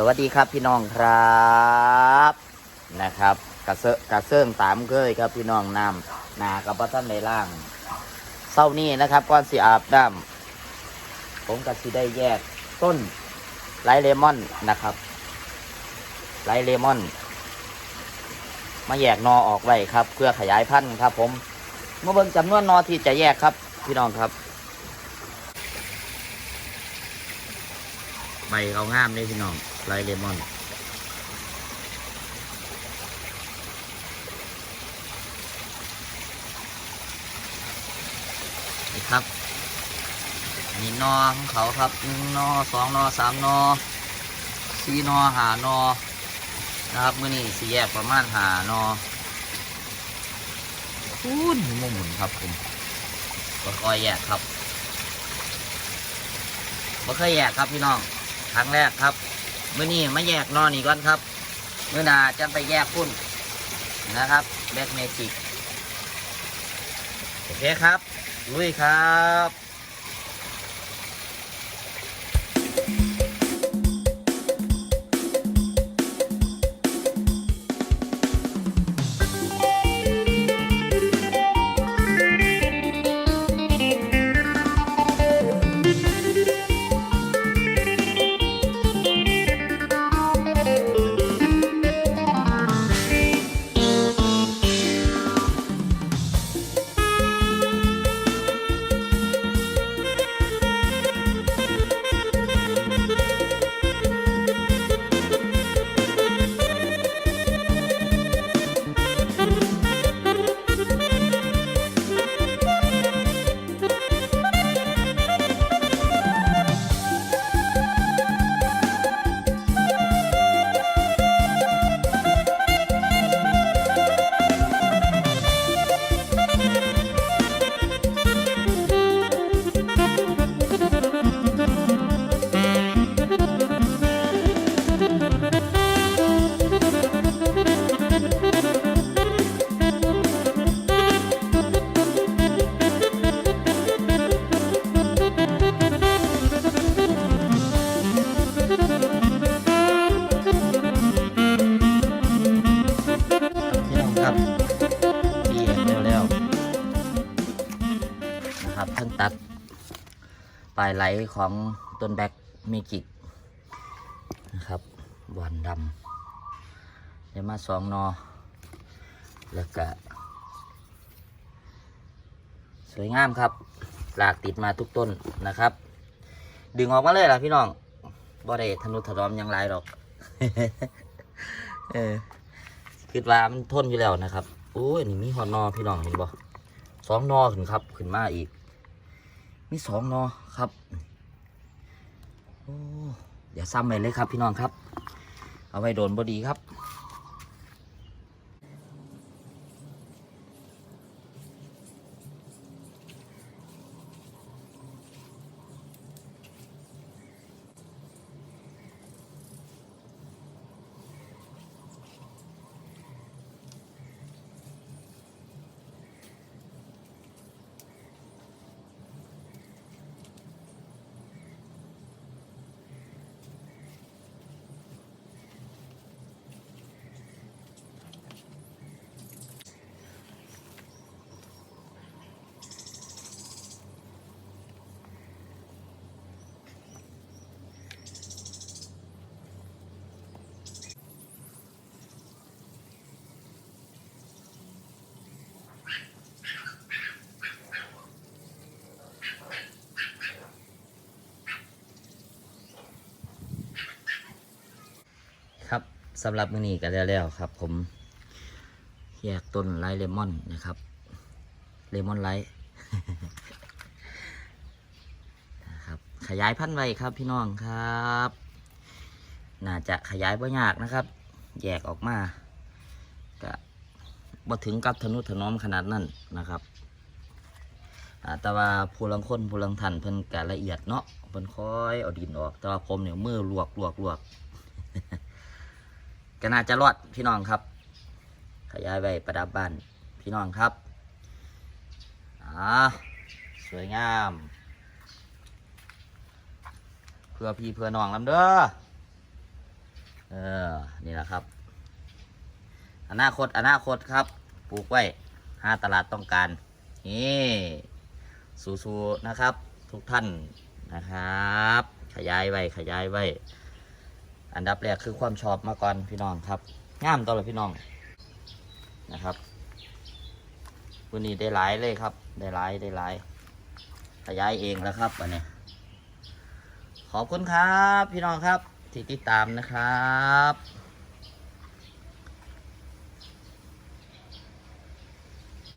สวัสดีครับพี่น้องครับนะครับ กระเซาะกระเซิงตามเคยครับพี่น้องน้ำนากับพระท่านในล่างเศร้านี้นะครับก่อนสิอาบน้ำผมก็สิได้แยกต้นไรเลมอนนะครับไรเลมอน มาแยกนอออกไว้ครับ เพื่อขยายพันธุ์ครับ ผมเมื่อเบิ่งจำนวนนอที่จะแยกครับ พี่น้องครับใบเขางามเลยพี่น้อง ไรเลมอนนี่ครับอันนี้นอของเขาครับหนึ่งนอสองนอสามนอสี่นอหานอนะครับเมื่อนี้สี่แยกประมาณหานอคูณมุนหมุนครับผมก็คอยแยกครับบ่เคยแยกครับพี่น้องครั้งแรกครับ เมื่อนี้มาแยกนอนอีกก่อนครับเมื่อนาจะไปแยกพุ่นนะครับแบ็กเมจิกโอเคครับลุยครับ ๆนะครับเพิ่งตัด ปลายไหลของต้นแบ็กเมจิกนะครับบอนดำได้มาสองนอ แล้วก็ สวยงามครับ หลากติดมาทุกต้นนะครับ ดึงออกมาเลยล่ะพี่น้องบ่ได้ทะนุถนอมยังไรหรอก เออคิดว่ามันทนอยู่แล้วนะครับโอ้ยนี่มีหอนนอพี่น้องเห็นบ่สองนอขึ้นครับ ขึ้นมาอีก มีสองนอครับโอ้เดี๋ยวซ้ำไปเลยครับพี่น้องครับ เอาไว้โดนบอดีครับ ครับ สำหรับมื้อนี้ก็แล้วๆครับ ผมแยกต้นไลท์เลมอนนะครับเลมอนไลท์นะครับขยายพันธุ์ไว้ครับพี่น้องครับ น่าจะขยายบ่ยากนะครับ แยกออกมาก็บ่ถึงกับทนุถนอมขนาดนั้นนะครับแต่ว่าผู้ลังคนผู้ลังทันเพิ่นกะละเอียดเนาะเพิ่นค่อยเอาดินออก แต่ว่าผมเนี่ยมือลวกลวกลวก ก็น่าจะรอดพี่น้องครับ ขยายไว้ประดับบ้านพี่น้องครับอ่าสวยงาม เพื่อพี่เพื่อน้องลำเด้อเออนี่แหละครับ อนาคตอนาคตครับ ปลูกไว้หาตลาดต้องการนี่สู้ๆนะครับ ทุกท่านนะครับ ขยายไว้ขยายไว้ อันดับแรกคือความชอบมาก่อนพี่น้องครับงามตลอดพี่น้องนะครับวันนี้ได้หลายเลยครับ ได้หลายได้หลายขยายเองแล้วครับวันนี้ ขอบคุณครับ พี่น้องครับที่ติดตามนะครับ